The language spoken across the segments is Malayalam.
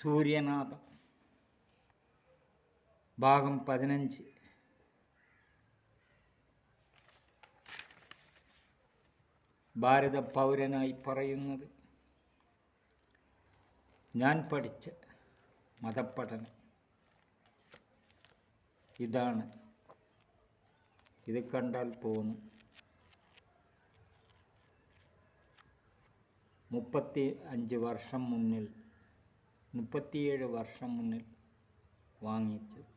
സൂര്യനാഥം. ഭാഗം പതിനഞ്ച്. ഭാരത പൗരനായി പറയുന്നത് ഞാൻ പഠിച്ച മതപഠനം. ഇതാണ്. ഇത് കണ്ടാൽ പോന്നു. മുപ്പത്തി അഞ്ച് വർഷം മുന്നിൽ മുപ്പത്തിയേഴ് വർഷം മുന്നിൽ വാങ്ങിച്ചത്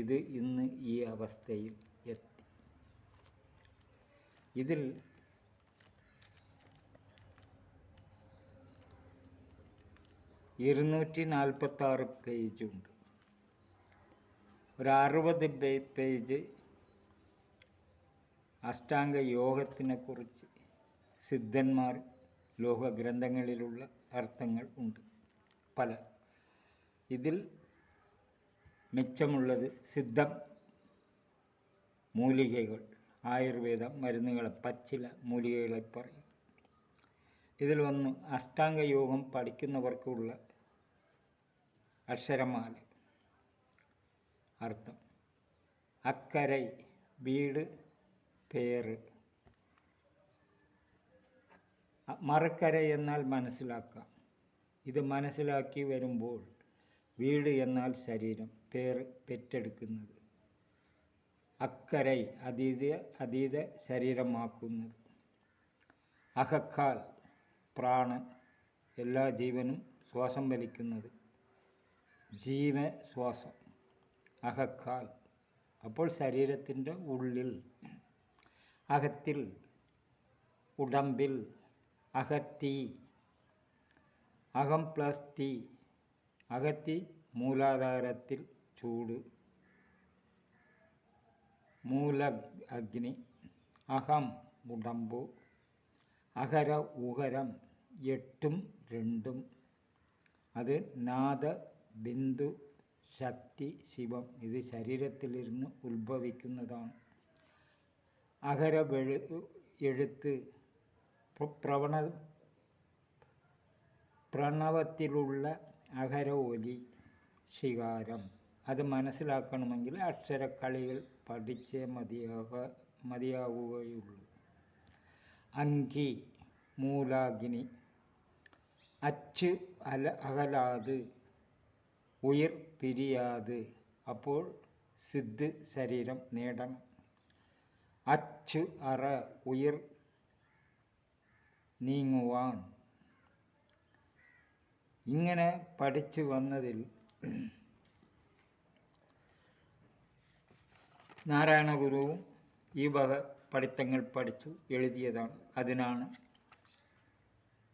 ഇത് ഇന്ന് ഈ അവസ്ഥയിൽ എത്തി. ഇതിൽ ഇരുന്നൂറ്റി നാൽപ്പത്തി ആറ് പേജുണ്ട് ഒരു അറുപത് പേജ് അഷ്ടാംഗ യോഗത്തിനെ കുറിച്ച് സിദ്ധന്മാർ ലോക ഗ്രന്ഥങ്ങളിലുള്ള അർത്ഥങ്ങൾ ഉണ്ട്. പല. ഇതിൽ മെച്ചമുള്ളത് സിദ്ധം മൂലികകൾ ആയുർവേദ മരുന്നുകളെ പച്ചില മൂലികകളെ പറയും ഇതിൽ ഒന്ന് അഷ്ടാംഗ യോഗം പഠിക്കുന്നവർക്കുള്ള അക്ഷരമാല. അർത്ഥം അക്കരൈ വീട് പേര്. മറുക്കര എന്നാൽ മനസ്സിലാക്കാം. ഇത് മനസ്സിലാക്കി വരുമ്പോൾ വീട് എന്നാൽ ശരീരം പേര് പെറ്റെടുക്കുന്നത്. അക്കരൈ അതീത അതീത ശരീരമാക്കുന്നത്. അഹക്കാൽ പ്രാണൻ എല്ലാ ജീവനും ശ്വാസം വലിക്കുന്നത്. ജീവ ശ്വാസം അഹക്കാൽ. അപ്പോൾ ശരീരത്തിന്റെ ഉള്ളിൽ അകത്തിൽ ഉടമ്പിൽ അകത്തി അകം പ്ലസ് ടി അകത്തി മൂലാധാരത്തിൽ ചൂട്. മൂല അഗ്നി അഹം ഉടമ്പു. അഹര ഉഹരം എട്ടും രണ്ടും. അത് നാദ ബിന്ദു ശക്തി ശിവം. ഇത് ശരീരത്തിലിരുന്ന് ഉത്ഭവിക്കുന്നതാണ്. അഹര എഴുത്ത്. പ്രവണ പ്രണവത്തിലുള്ള അഹര ഒലി ശികാരം അത് മനസ്സിലാക്കണമെങ്കിൽ അക്ഷരക്കളികൾ പഠിച്ചേ മതിയാക മതിയാവുകയുള്ളൂ അങ്കി മൂലാഗ്നി അച്ച് അല അകലാത് ഉയർ പിരിയാത് അപ്പോൾ സിദ്ധ് ശരീരം നേടണം അച്ചു അറ ഉയർ നീങ്ങുവാൻ ഇങ്ങനെ പഠിച്ചു വന്നതിൽ നാരായണ ഗുരുവും ഈ വക പഠിത്തങ്ങൾ പഠിച്ചു എഴുതിയതാണ്. അതിനാണ്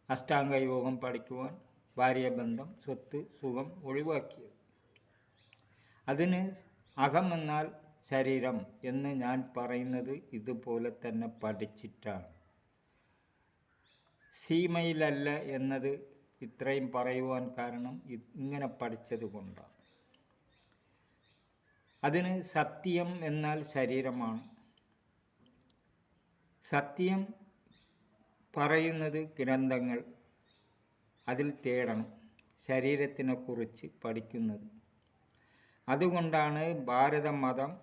അഷ്ടാംഗ യോഗം പഠിക്കുവാൻ ഭാര്യബന്ധം സ്വത്ത് സുഖം ഒഴിവാക്കിയത്. അതിന് അകം എന്നാൽ ശരീരം എന്ന് ഞാൻ പറയുന്നത് ഇതുപോലെ തന്നെ പഠിച്ചിട്ടാണ്. സീമയിലല്ല എന്നത് ഇത്രയും പറയുവാൻ കാരണം ഇങ്ങനെ പഠിച്ചത് കൊണ്ടാണ്. അതിന് സത്യം എന്നാൽ ശരീരമാണ്. സത്യം പറയുന്നത് ഗ്രന്ഥങ്ങൾ അതിൽ തേടണം ശരീരത്തിനെ കുറിച്ച് പഠിക്കുന്നത്. അതുകൊണ്ടാണ് ഭാരത മതം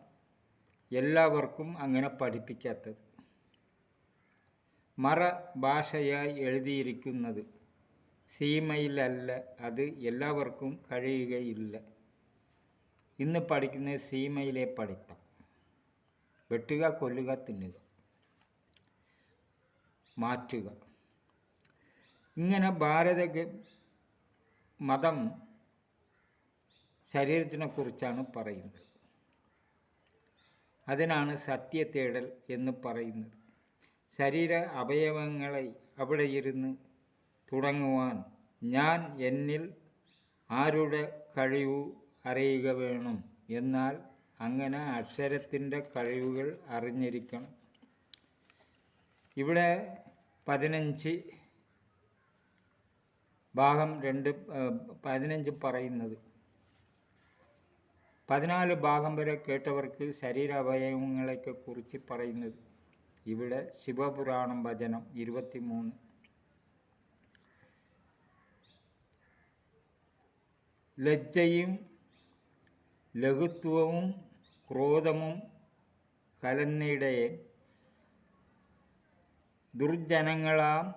എല്ലാവർക്കും അങ്ങനെ പഠിപ്പിക്കാത്തത്. മറ ഭാഷയായി എഴുതിയിരിക്കുന്നത് സീമയിലല്ല അത് എല്ലാവർക്കും കഴിയുകയില്ല. ഇന്ന് പഠിക്കുന്ന സീമയിലെ പഠിത്തം. വെട്ടുക കൊല്ലുക തിന്നുക. മാറ്റുക. ഇങ്ങനെ ഭാരത മതം ശരീരത്തിനെ കുറിച്ചാണ് പറയുന്നത്. അതിനാണ് സത്യത്തേടൽ എന്ന് പറയുന്നത്. ശരീര അവയവങ്ങളെ അവിടെ ഇരുന്ന് തുടങ്ങുവാൻ ഞാൻ എന്നിൽ ആരുടെ കഴിവ് അറിയുക വേണം? എന്നാൽ അങ്ങനെ അക്ഷരത്തിന്റെ കഴിവുകൾ അറിഞ്ഞിരിക്കണം. ഇവിടെ പതിനഞ്ച് ഭാഗം രണ്ട് പതിനഞ്ച് പറയുന്നത്. പതിനാല് ഭാഗം വരെ കേട്ടവർക്ക് ശരീരാവയവങ്ങളെയൊക്കെ കുറിച്ച് പറയുന്നത്. ഇവിടെ ശിവപുരാണം വചനം ഇരുപത്തി ലജ്ജയും ലഘുത്വവും ക്രോധമും കലന്നിടെ ദുർജനങ്ങളാം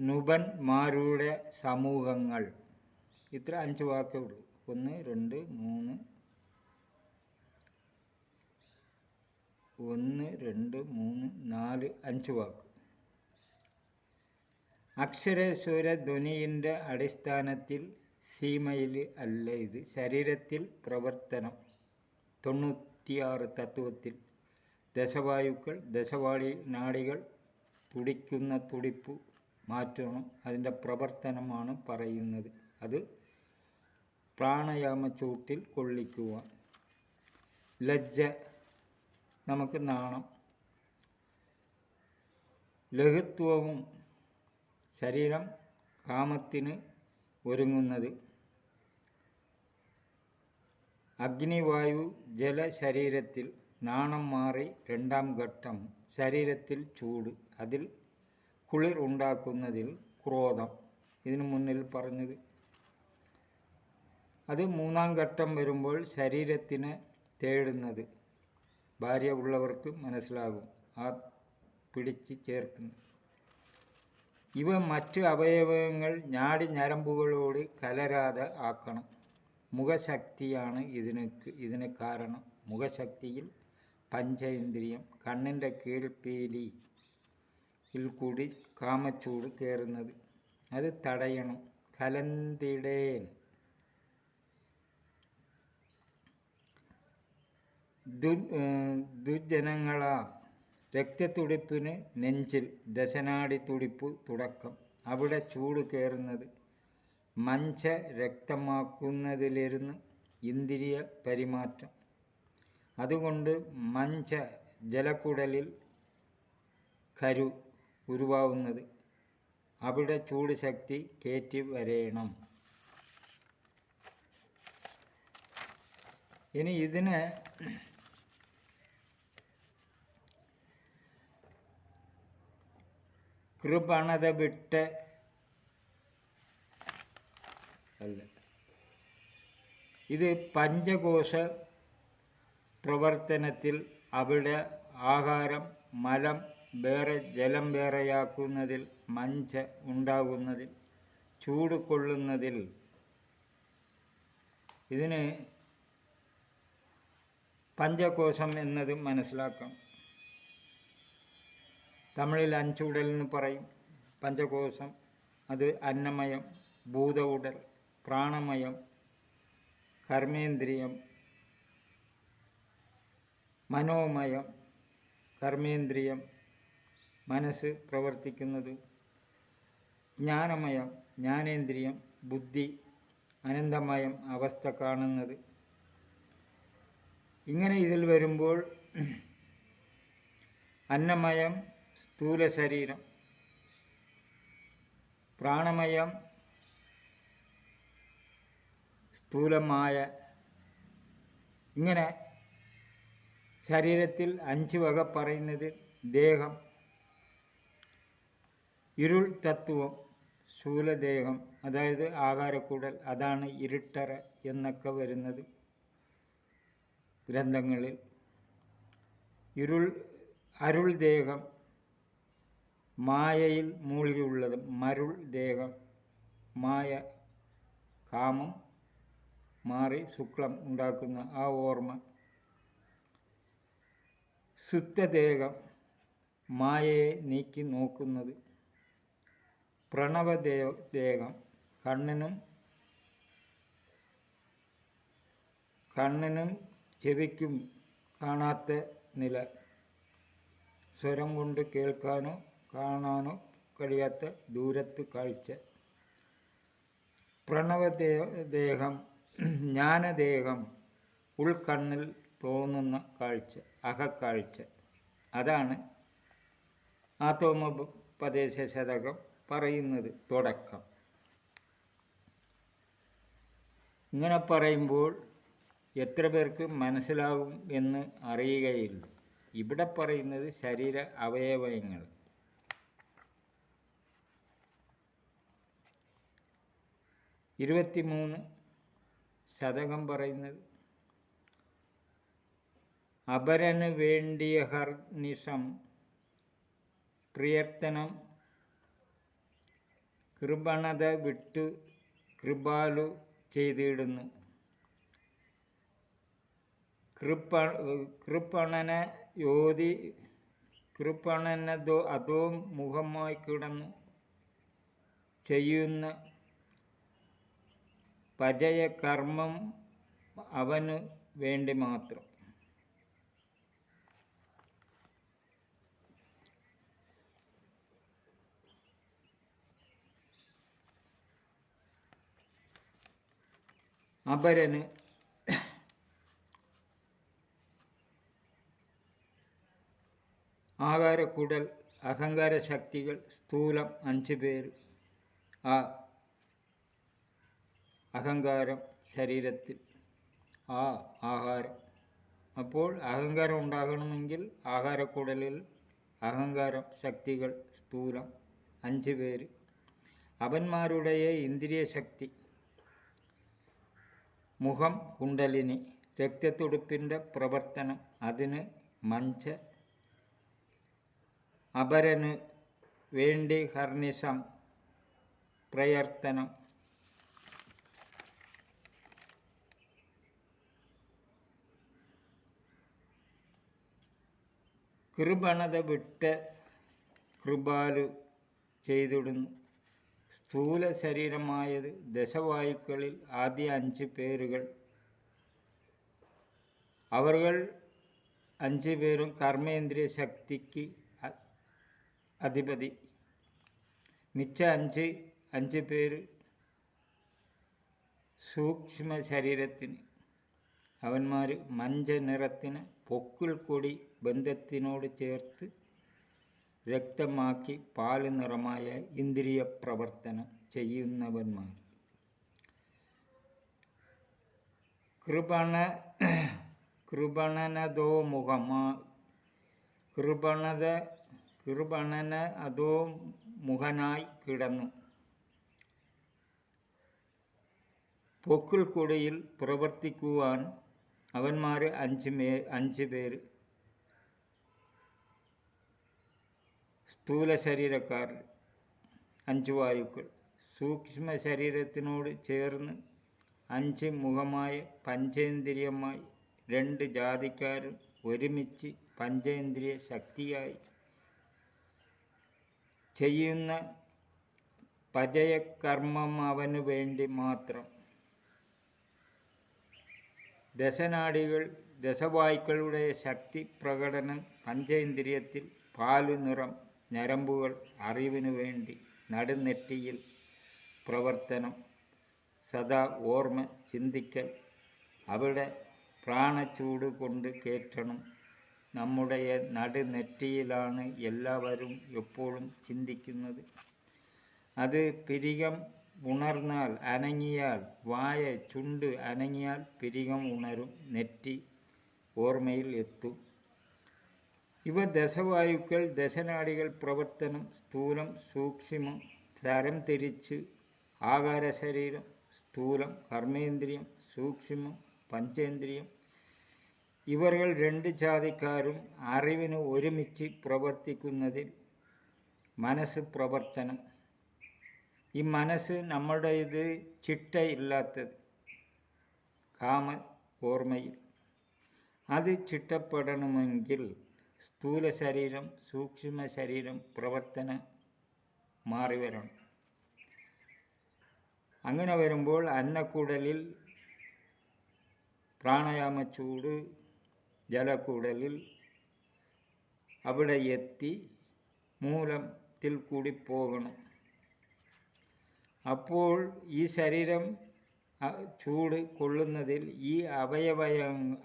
നുപന്മാരുടെ സമൂഹങ്ങൾ. ഇത്ര അഞ്ച് വാക്കേ ഉള്ളൂ. ഒന്ന് രണ്ട് മൂന്ന്. ഒന്ന് രണ്ട് മൂന്ന് നാല് അഞ്ച് വാക്ക്. അക്ഷരസ്വര ധ്വനിയുടെ അടിസ്ഥാനത്തിൽ സീമയിൽ അല്ല ഇത്. ശരീരത്തിൽ പ്രവർത്തനം. തൊണ്ണൂറ്റിയാറ് തത്വത്തിൽ ദശവായുക്കൾ ദശവാളി നാടികൾ തുടിക്കുന്ന തുടിപ്പ് മാറ്റണം. അതിന്റെ പ്രവർത്തനമാണ് പറയുന്നത്. അത് പ്രാണയാമ ചൂട്ടിൽ കൊള്ളിക്കുക ലജ്ജ നമുക്ക് നാണം. ലഘുത്വവും ശരീരം കാമത്തിന് ഒരുങ്ങുന്നത്. അഗ്നിവായു ജലശരീരത്തിൽ നാണം മാറി രണ്ടാം ഘട്ടം ശരീരത്തിൽ ചൂട്. അതിൽ കുളിർ ഉണ്ടാക്കുന്നതിൽ ക്രോധം. ഇതിനു മുന്നിൽ പറഞ്ഞത്. അത് മൂന്നാം ഘട്ടം വരുമ്പോൾ ശരീരത്തിന് തേടുന്നത്. ഭാര്യ ഉള്ളവർക്ക് മനസ്സിലാകും. ആ പിടിച്ച് ചേർക്കുന്നു. ഇവ മറ്റ് അവയവങ്ങൾ ഞാടി ഞരമ്പുകളോട് കലരാതെ ആക്കണം. മുഖശക്തിയാണ് ഇതിന് ഇതിന് കാരണം. മുഖശക്തിയിൽ പഞ്ചേന്ദ്രിയം കണ്ണിന്റെ കീഴ്പീലി ിൽ കൂടി കാമച്ചൂട് കയറുന്നത്. അത് തടയണം. കലന്തിടേൻ ദു ദുർജനങ്ങളാ. രക്തത്തുടിപ്പിന് നെഞ്ചിൽ ദശനാടി തുടിപ്പ് തുടക്കം. അവിടെ ചൂട് കയറുന്നത് മഞ്ച രക്തമാക്കുന്നതിലിരുന്ന് ഇന്ദ്രിയ പരിമാറ്റം. അതുകൊണ്ട് മഞ്ച ജലക്കുടലിൽ കരു ഉരുവാവുന്നത്. അവിടെ ചൂട് ശക്തി കയറ്റി വരേണം. ഇനി ഇതിന് കൃപണത വിട്ട് അല്ല? ഇത് പഞ്ചകോശ പ്രവർത്തനത്തിൽ അവിടെ ആഹാരം മലം വേറെ ജലം വേറെയാക്കുന്നതിൽ മഞ്ച ഉണ്ടാകുന്നതിൽ ചൂട് കൊള്ളുന്നതിൽ. ഇതിന് പഞ്ചകോശം എന്നത് മനസ്സിലാക്കാം. തമിഴിൽ അഞ്ചുടൽ എന്ന് പറയും. പഞ്ചകോശം അത് അന്നമയം ഭൂത ഉടൽ പ്രാണമയം കർമ്മേന്ദ്രിയം മനോമയം കർമ്മേന്ദ്രിയം മനസ്സ് പ്രവർത്തിക്കുന്നത് ജ്ഞാനമയം ജ്ഞാനേന്ദ്രിയം ബുദ്ധി അനന്തമയം അവസ്ഥ കാണുന്നത്. ഇങ്ങനെ ഇതിൽ വരുമ്പോൾ അന്നമയം സ്ഥൂല ശരീരം പ്രാണമയം സ്ഥൂലമായ ഇങ്ങനെ ശരീരത്തിൽ അഞ്ച് വക പറയുന്നത് ദേഹം ഇരുൾ തത്വം ശൂലദേഹം അതായത് ആകാരക്കൂടൽ അതാണ് ഇരുട്ടറ എന്നൊക്കെ വരുന്നത് ഗ്രന്ഥങ്ങളിൽ. ഇരുൾ അരുൾ ദേഹം മായയിൽ മൂളിയുള്ളത് മരുൾ ദേഹം മായ കാമം മാറി ശുക്ലം ഉണ്ടാക്കുന്ന ആ ഓർമ്മ. ശുദ്ധദേഹം മായയെ നീക്കി നോക്കുന്നത്. പ്രണവദേവ ദേഹം കണ്ണിനും കണ്ണിനും ചെവിക്കും കാണാത്ത നില. സ്വരം കൊണ്ട് കേൾക്കാനോ കാണാനോ കഴിയാത്ത ദൂരത്ത് കാഴ്ച. പ്രണവദേവ ദേഹം ജ്ഞാനദേഹം ഉൾക്കണ്ണിൽ തോന്നുന്ന കാഴ്ച അഹക്കാഴ്ച. അതാണ് ആത്തോമോപദേശ ശതകം പറയുന്നത് തുടക്കം. ഇങ്ങനെ പറയുമ്പോൾ എത്ര പേർക്ക് മനസ്സിലാകും എന്ന് അറിയുകയില്ല. ഇവിടെ പറയുന്നത് ശരീര അവയവങ്ങൾ. ഇരുപത്തിമൂന്ന് ശതകം പറയുന്നത്. അപരന് വേണ്ടിയ ഹർനിഷം പ്രിയർത്തനം കൃപണത വിട്ടു കൃപാലു ചെയ്തിടുന്നു. കൃപ കൃപണന യോതി കൃപണനതോ അതോ മുഖമായി കിടന്നു ചെയ്യുന്ന പജയ കർമ്മം അവന് വേണ്ടി മാത്രം. അപരന് ആകാരക്കുടൽ അഹങ്കാര ശക്തികൾ സ്ഥൂലം അഞ്ച് പേര് ആ അഹങ്കാരം ശരീരത്തിൽ. ആ ആഹാരം. അപ്പോൾ അഹങ്കാരം ഉണ്ടാകണമെങ്കിൽ ആഹാരക്കൂടലിൽ അഹങ്കാരം ശക്തികൾ സ്ഥൂലം അഞ്ച് പേര്. അവന്മാരുടെ ഇന്ദ്രിയ ശക്തി മുഖം കുണ്ടലിനി രക്തത്തുടുപ്പിന്റെ പ്രവർത്തനം അതിന് മഞ്ച. അപരന് വേണ്ടി ഹർണിസം പ്രയർത്തനം കൃപണത വിട്ട് കൃപാലു ചെയ്തിടുന്നു. സ്ഥൂല ശരീരമായത് ദശവായുക്കളിൽ ആദ്യ അഞ്ച് പേരുകൾ. അവർകൾ അഞ്ച് പേരും കർമ്മേന്ദ്രിയ ശക്തിക്ക് അധിപതി. മിച്ച അഞ്ച് അഞ്ച് പേര് സൂക്ഷ്മ ശരീരത്തിന് അവന്മാർ മഞ്ച നിറത്തിന് പൊക്കിൾ കൊടി ബന്ധത്തിനോട് ചേർത്ത് രക്തമാക്കി പാൽ നിറമായ ഇന്ദ്രിയ പ്രവർത്തനം ചെയ്യുന്നവന്മാർ. കൃപണ കൃപണനതോ മുഖമാ കൃപണത കൃപണന അതോ മുഖനായി കിടന്നു. പൊക്കിൾ കൊടിയിൽ പ്രവർത്തിക്കുവാൻ അവന്മാർ അഞ്ച് മേ അഞ്ച് പേര് സ്ഥൂല ശരീരക്കാർ അഞ്ച് വായുക്കൾ. സൂക്ഷ്മ ശരീരത്തിനോട് ചേർന്ന് അഞ്ച് മുഖമായ പഞ്ചേന്ദ്രിയമായി രണ്ട് ജാതിക്കാരും ഒരുമിച്ച് പഞ്ചേന്ദ്രിയ ശക്തിയായി ചെയ്യുന്ന പജയകർമ്മം അവന് വേണ്ടി മാത്രം. ദശനാടികൾ ദശവായ്ക്കളുടെ ശക്തി പ്രകടനം പഞ്ചേന്ദ്രിയത്തിൽ പാലു നിറം ഞരമ്പുകൾ അറിവിനു വേണ്ടി നടുനെറ്റിയിൽ പ്രവർത്തനം. സദാ ഓർമ്മ ചിന്തിക്കൽ. അവിടെ പ്രാണച്ചൂട് കൊണ്ട് കേറ്റണം. നമ്മുടെ നടുനെറ്റിയിലാണ് എല്ലാവരും എപ്പോഴും ചിന്തിക്കുന്നത്. അത് പിരികം ഉണർന്നാൽ അനങ്ങിയാൽ വായ ചുണ്ട് അനങ്ങിയാൽ പിരികം ഉണരും. നെറ്റി ഓർമ്മയിൽ എത്തും. ഇവ ദശവായുക്കൾ ദശനാടികൾ പ്രവർത്തനം സ്ഥൂലം സൂക്ഷ്മം തരം തിരിച്ച് ആകാരശരീരം സ്ഥൂലം കർമ്മേന്ദ്രിയം സൂക്ഷ്മം പഞ്ചേന്ദ്രിയം. ഇവകൾ രണ്ട് ജാതിക്കാരും അറിവിന് ഒരുമിച്ച് പ്രവർത്തിക്കുന്നതിൽ മനസ്സ് പ്രവർത്തനം. ഈ മനസ്സ് നമ്മളുടെ ഇത് ചിട്ടയില്ലാത്തത്. കാമ ഓർമ്മയിൽ. അത് ചിട്ടപ്പെടണമെങ്കിൽ സ്ഥൂല ശരീരം സൂക്ഷ്മ ശരീരം പ്രവർത്തനം മാറി വരണം അങ്ങനെ വരുമ്പോൾ അന്നക്കുടലിൽ പ്രാണായാമച്ചൂട് ജലക്കൂടലിൽ അവിടെ എത്തി മൂലത്തിൽ കൂടി പോകണം. അപ്പോൾ ഈ ശരീരം ചൂട് കൊള്ളുന്നതിൽ ഈ അവയവയ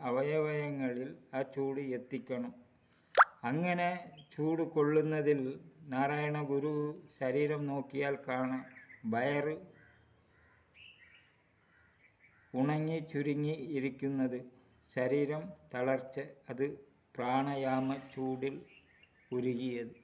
അവയവയങ്ങളിൽ ആ ചൂട് എത്തിക്കണം. അങ്ങനെ ചൂട് കൊള്ളുന്നതിൽ നാരായണ ഗുരു ശരീരം നോക്കിയാൽ കാണാം വയറ് ഉണങ്ങി ചുരുങ്ങി ഇരിക്കുന്നത്. ശരീരം തളർച്ച അത് പ്രാണയാമ ചൂടിൽ ഉരുകിയത്.